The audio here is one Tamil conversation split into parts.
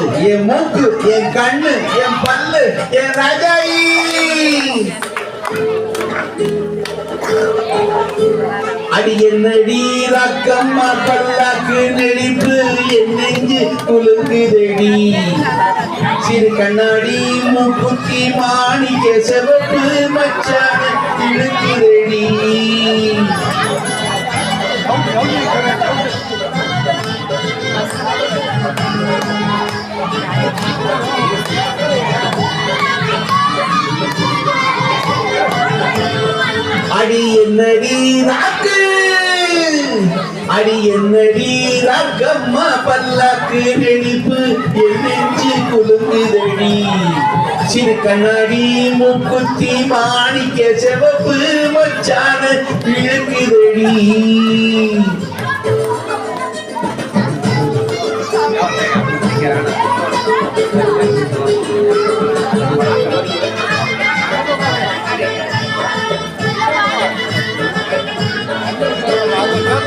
காது என் மூக்கு என் கண்ணு என் பல்லு என் ரஜாயி அடி என்னடி ரக்கம்மா பல்லாக்கு நெடிப்பு என் நெஞ்சு குலுங்குதடி சிறு கண்ணாடி மூக்குத்தி மாணிக்க செவப்பு மச்சான இழுக்குதடி அடி என்னடி நாக்கு அடி என்னடி ராக்கம்மா பல்லாக்கு? நெடிப்பு எழுச்சி நெஞ்சு குலுங்குதடி. சிறு கண்ணாடி முக்குத்தி மாணிக்க செவப்பு மச்சான கிழக்குதடி Thank you.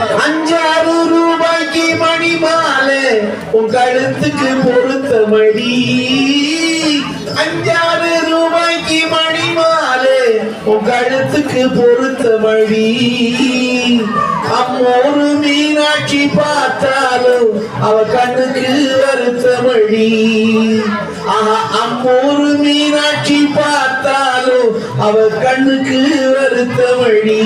அஞ்சாறு ரூபாய்க்கு மணி மாலை உன் கழுத்துக்கு பொருத்த மடி அஞ்சாறு ரூபாய்க்கு மணி மாலை உன் கழுத்துக்கு பொருத்த மடி அம்மோரு மீனாட்சி பார்த்தாலும் அவ கண்ணுக்கு வருத்த மடி அம்மோரு மீனாட்சி பார்த்தாலும் அவ கண்ணுக்கு வருத்த மடி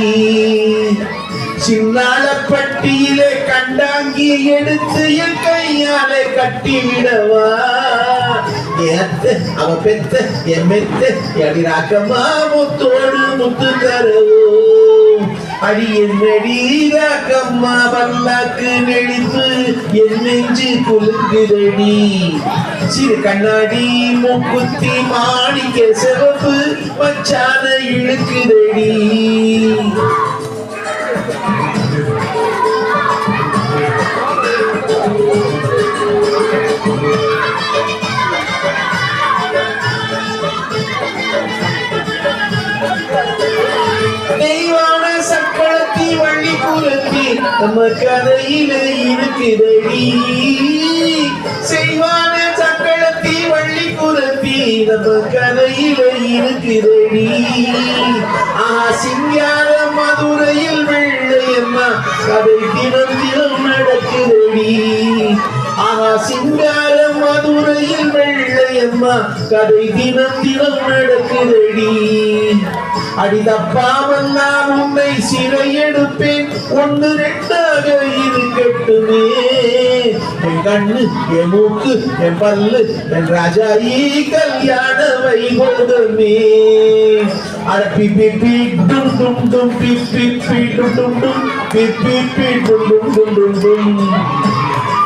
சின்னாளப்பட்டியிலே கண்டாங்கி எடுத்து என் கையாலே கட்டிவிடவா? ஏத்த அவ பெத்த என் எடிராக்கமா முத்தோடு முத்து தரவோ? அடியின் நெடிராக்கம்மா வல்லாக்கு பல்லாக்கு நெளிப்பு என் நெஞ்சு குலுங்குதடி சிறு கண்ணாடி மூக்குத்தி மாணிக்க சிவப்பு மச்சான இழுக்குதடி நம்ம கதையில இருக்கிறடி செய்வான சக்களத்தி வள்ளி குலத்தி நம்ம கதையில இருக்கிறடி ஆ சிங்கார மதுரையில் வெள்ளையம்மா கதை தினம் வெள்ளையம்மா கதை தினம் தினம் நடக்குதடி அடிதப்பாமல் நான் உன்னை சிறையெடுப்பேன். ஒன்று ரெண்டாக இருக்கட்டுமே. என் கண்ணு என் மூக்கு என் பல்லு என் ராஜாயி கல்யாண வைபோகமே அடப்பி பிப்பி பி பி டும் டும் டும் பிப்பி பி டும் டும் டும் பி பி டும் டும் டும் டும் டும்.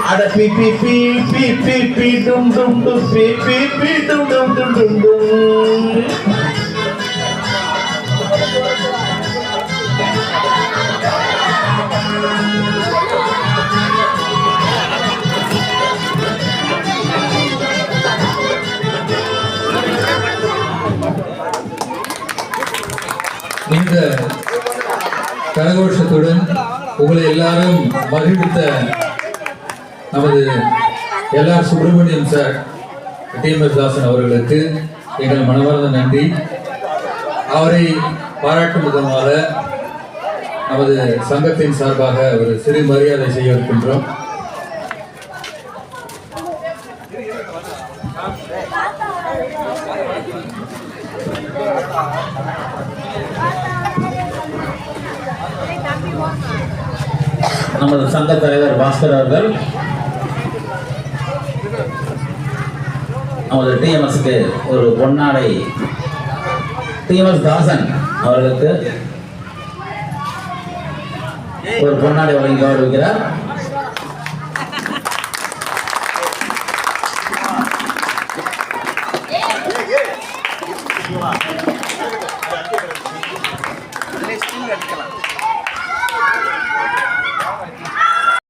அட பி பி பி பி பி பி டும் டும் டும் பி பி பி டும் டும் டும் டும் டும். இந்த கரகோஷத்துடன் உங்களை எல்லாரும் மகிழ்வித்த நமது LR Subramaniam sir TMS Dasan அவர்களுக்கு எங்கள் மனமார்ந்த நன்றி. அவரை பாராட்டும் விதமாக நமது சங்கத்தின் சார்பாக ஒரு சிறு மரியாதை செய்ய இருக்கின்றோம். நமது சங்க தலைவர் பாஸ்கர் அவர்கள் நமது டிஎம்எஸ்க்கு ஒரு பொன்னாடை டிஎம்எஸ் தாசன் அவர்களுக்கு ஒரு பொன்னாடை வழங்கி கௌரவிக்கிறார். ஸ்டில்